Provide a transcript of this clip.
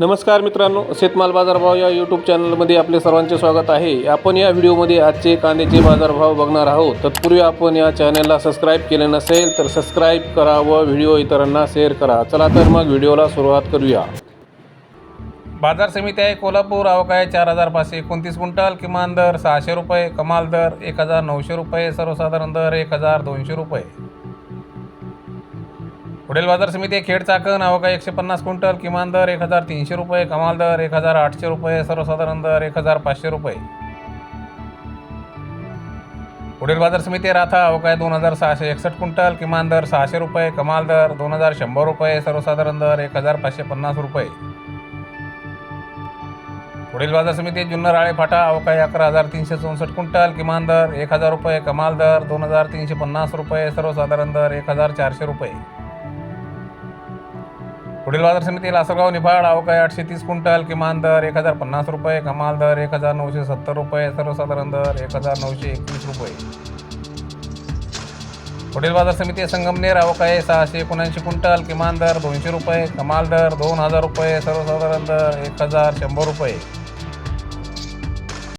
नमस्कार मित्रांनो शेतमाल बाजारभाव या यूट्यूब चॅनलमध्ये आपले सर्वांचे स्वागत आहे. आपण या व्हिडिओमध्ये आजचे कांद्याचे बाजारभाव बघणार आहोत. तत्पूर्वी आपण या चॅनलला सबस्क्राईब केले नसेल तर सबस्क्राईब करा व व्हिडिओ इतरांना शेअर करा. चला तर मग व्हिडिओला सुरुवात करूया. बाजार समिती आहे कोल्हापूर. आवक आहे चार हजार पाचशे एकोणतीस क्विंटल. किमान दर सहाशे रुपये कमाल दर एक हजार नऊशे रुपये सर्वसाधारण दर एक हजार दोनशे रुपये. पुढील बाजार समिती खेड चाकण आवक एकशे पन्नास क्विंटल किमान दर एक हजार तीनशे रुपये कमाल दर एक हजार आठशे रुपये सर्वसाधारण दर एक हजार पाचशे रुपये. पुढील बाजार समिती राथा आवक दोन हजार सहाशे एकसष्ट क्विंटल किमान दर सहाशे रुपये कमाल दर दोन हजार शंभर रुपये सर्वसाधारण दर एक हजार पाचशे पन्नास रुपये. पुढील बाजार समिती जुन्नर आळे फाटा अवकाळी अकरा हजार तीनशे चौसष्ट क्विंटल किमान दर एक हजार रुपये कमाल दर दोन हजार तीनशे पन्नास रुपये सर्वसाधारण दर एक हजार चारशे रुपये. पुढील बाजार समिती लासलगाव निफाड आवक आहे आठशे तीस क्विंटल किमान दर एक हजार पन्नास रुपये कमाल दर एक हजार नऊशे सत्तर रुपये सर्वसाधारण दर एक हजार नऊशे एकवीस रुपये. पुढील बाजार समिती संगमनेर आवक आहे सहाशे एकोणऐंशी क्विंटल किमान दर दोनशे रुपये कमाल दर दोन हजार रुपये सर्वसाधारण दर एक हजार शंभर रुपये.